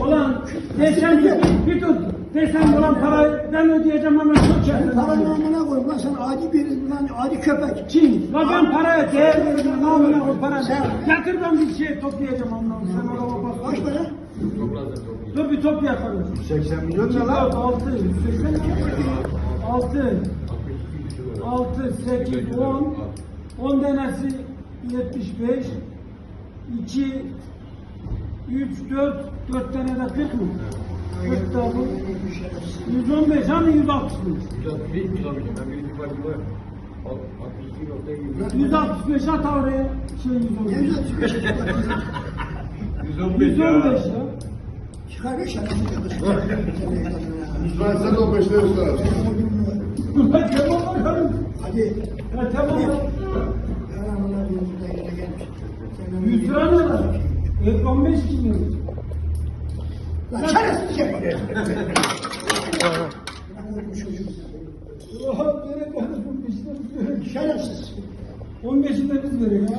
Ulan desem ki bir tut. Desem ulan parayı ben ödeyeceğim hemen çok çektim. paranın amına koyayım lan sen adi bir lan adi köpek. Kim? Lan ben paraya değer. Ne amına o para? Sen- Getir ben bir şey toplayacağım ondan. Sen oraya bak. Kaç para? Dur bir top yaparım. 80 milyon ne 4, lan? 6, 6, 6, 8, 10, 10 tanesi 75, 2, 3, 4, 4 tane de 40 mı? 40 da bu. 115 hani 160 165 at oraya. Şey 115. 135. 115 ya. Çıkar bir şaka yapıyorsun. Ben sen o beşleri usta. Ulan tamam bakalım. Hadi. Tamam. Ya amına koyayım burada yine gelmiş. Sen 100 lira ne lan? E, 15 milyon. Lan şerefsiz şey. Oğlum çocuğu. Oha, konuşmuş işte. Şerefsiz. 15'i de biz veriyoruz.